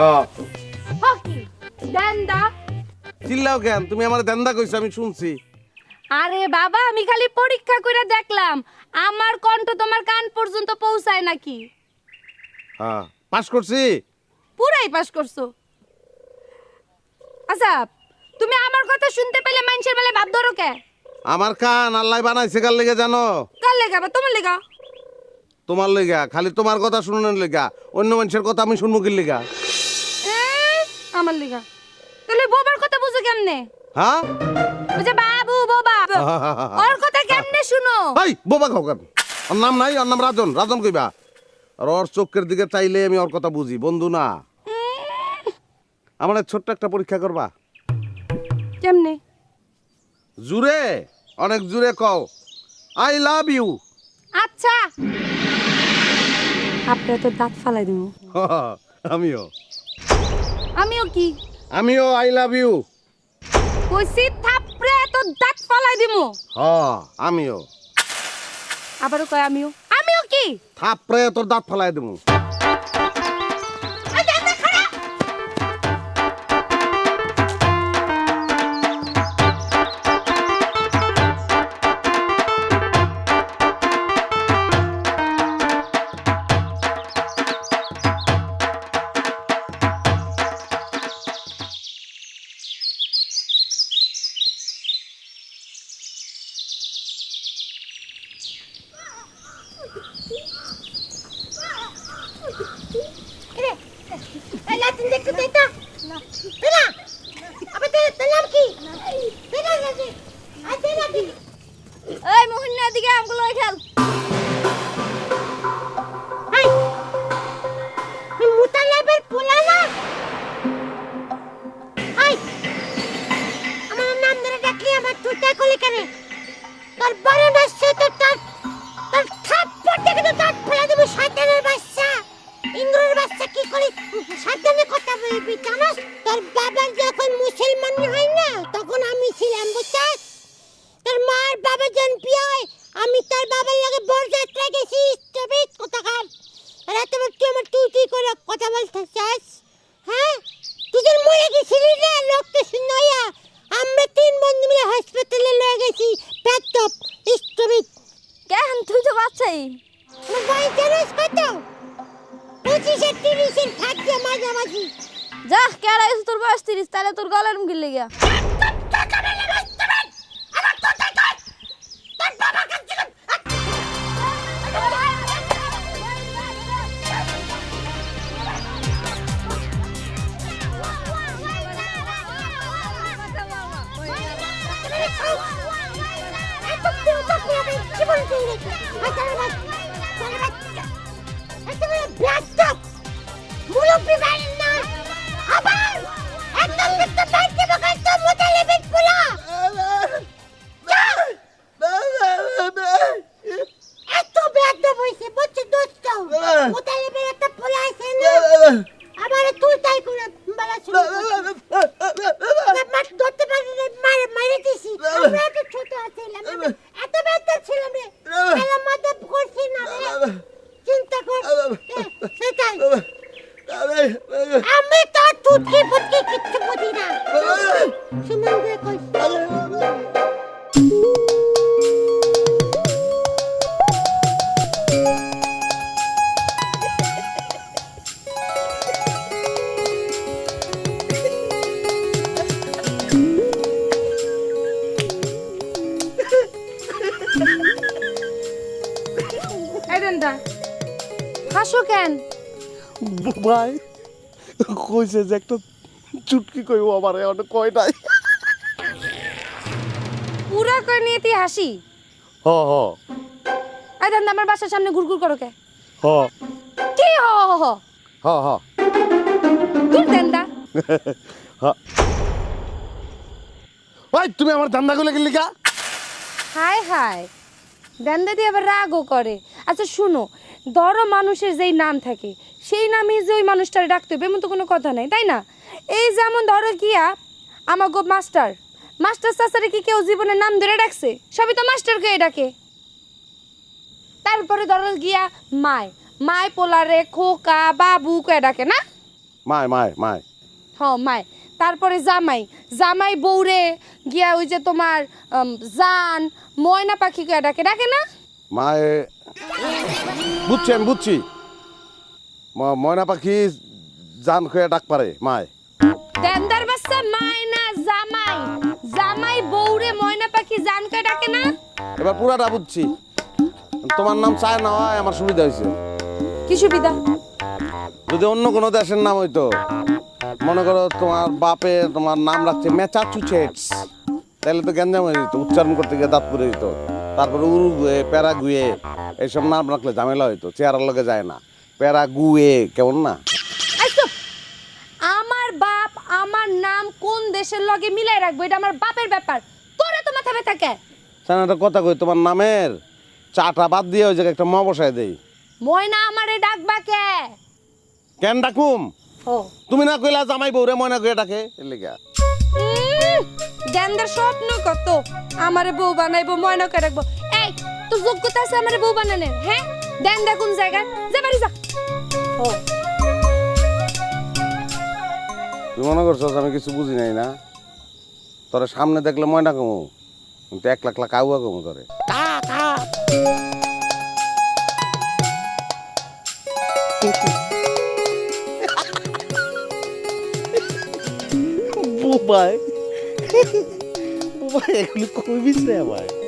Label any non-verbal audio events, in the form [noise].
হ্যাঁ। হকি দেন্দা। চিল্লাও কেন? তুমি আমার দেন্দা কইছো আমি শুনছি। আরে বাবা আমি খালি পরীক্ষা করে দেখলাম। আমার কণ্ঠ তোমার কান পর্যন্ত পৌঁছায় নাকি? হ্যাঁ। পাস করছি? পুরাই পাস করছ। আচ্ছা তুমি আমার কথা শুনতে পেলে মানুষের বেলায় ভাব ধরো কে? আমার কান আল্লাহ বানাইছে কার লেগে জানো? কার লেগা বা তোমার লেগা? তোমার লেগা খালি তোমার কথা শুনানোর লেগা। অন্য মানুষের কথা আমি শুনব কি লেগা? আমার লেগা। তাহলে বোবার কথা বুঝো কেমনে? হ্যাঁ? ওই যে বাবু বোবা। [laughs] ওর কথা কেমনে শুনো? ভাই বোবা খাও কেন? ওর নাম নাই ওর নাম রাজন। রাজন কইবা? আর ওর চোখের দিকে চাইলে আমি ওর কথা বুঝি বন্ধু না। আমার ছোট্ট একটা পরীক্ষা করবা। কেমনে? জুড়ে অনেক জুড়ে কও। I love you. আচ্ছা। আপনার তো দাঁত ফালাই দিব। [laughs] আমিও। আমিও কি? আমিও আই লাভ ইউ কইছি থাপড়ে তো দাঁত ফলাই দিব হ আমিও। আবারও কয় আমিও। আমিও কি? থাপড়ে তোর দাঁত ফলাই দেবো তিরিশ তাহলে তোর গলার মুখে লেগে মোতালেবের একটা পোলা আছে না? আমার তুই তাই করে বলা শুরু হাসো কেন? ভাই কইছে যে একটা চুটকি কইব আমার অনেক কয় নাই। পুরা কই নিয়ে তুই হাসি? হ হ। এই দেন্দা আমার বাসার সামনে ঘুরঘুর করো কে? হ। কি হ হ হ? হ হ। তুই দেন্দা। ভাই তুমি আমার ধান্দা গুলো কা হায় হায়। দেন্দা দিয়ে আবার রাগও করে। আচ্ছা শুনো ধরো মানুষের যেই নাম থাকে সেই নামে যে ওই মানুষটার ডাকতে হবে এমন তো কোনো কথা নাই তাই না? এই যেমন ধরো গিয়া আমাগো মাস্টার মাস্টার চাচারে কি কেউ জীবনের নাম ধরে ডাকছে? সবই তো মাস্টারকে ডাকে। তারপরে ধরো গিয়া মায় মায় পোলারে খোকা বাবু কে ডাকে না? মায় মায় মায়। হ মায়। তারপরে জামাই জামাই বউরে গিয়া ওই যে তোমার জান ময়না পাখি কয়ে ডাকে ডাকে না? মায় বুঝছি। আমি বুঝছি ময়না পাখি জান খেয়ে ডাক পারে মায়। দেন্দার বাচ্চা মাই জামাই। জামাই বউরে ময়না পাখি জান কয়ে ডাকে না? এবার পুরাটা বুঝছি। তোমার নাম চায় না হয় আমার সুবিধা হয়েছে। কি সুবিধা? যদি অন্য কোনো দেশের নাম হইতো মনে করো তোমার বাপে তোমার নাম রাখছে ম্যাচাচুচেটস তাহলে তো গ্যাঞ্জাম হয়ে যেত উচ্চারণ করতে গিয়ে দাঁত পড়ে যেত। তারপরে উরুগুয়ে প্যারাগুয়ে এইসব নাম রাখলে ঝামেলা হইতো চেহারার লগে যায় না। প্যারাগুয়ে কেমন না? আমার বাপ আমার নাম কোন দেশের লগে মিলাই রাখব এটা আমার বাপের ব্যাপার। তোরা তো মাথা ব্যথা কে? সামনে একটা কথা কই তোমার নামের চাটা বাদ দিয়ে ওই জায়গায় একটা ম বসায় দেই। ময়না আমারে ডাকবা কে? কেন ডাকুম? ও। তুমি না কইলা জামাই বউরে ময়না কইয়া ডাকে এর লিগা। গেন্দার স্বপ্ন কত? আমারে বউ বানাইবো ময়না করে রাখব। এই তোর যোগ্যতা আছে আমারে বউ বানানোর হ্যাঁ? দেন দেখুন জায়গা যা বাড়ি যা। ও তুই মনে করছ আমি কিছু বুঝি নাই না? তোরে সামনে দেখলে ময়না কমু কিন্তু এক লাখ লাখ আউয়া কমু তোরে। বোবাই। Vai, ele ficou miséria, vai.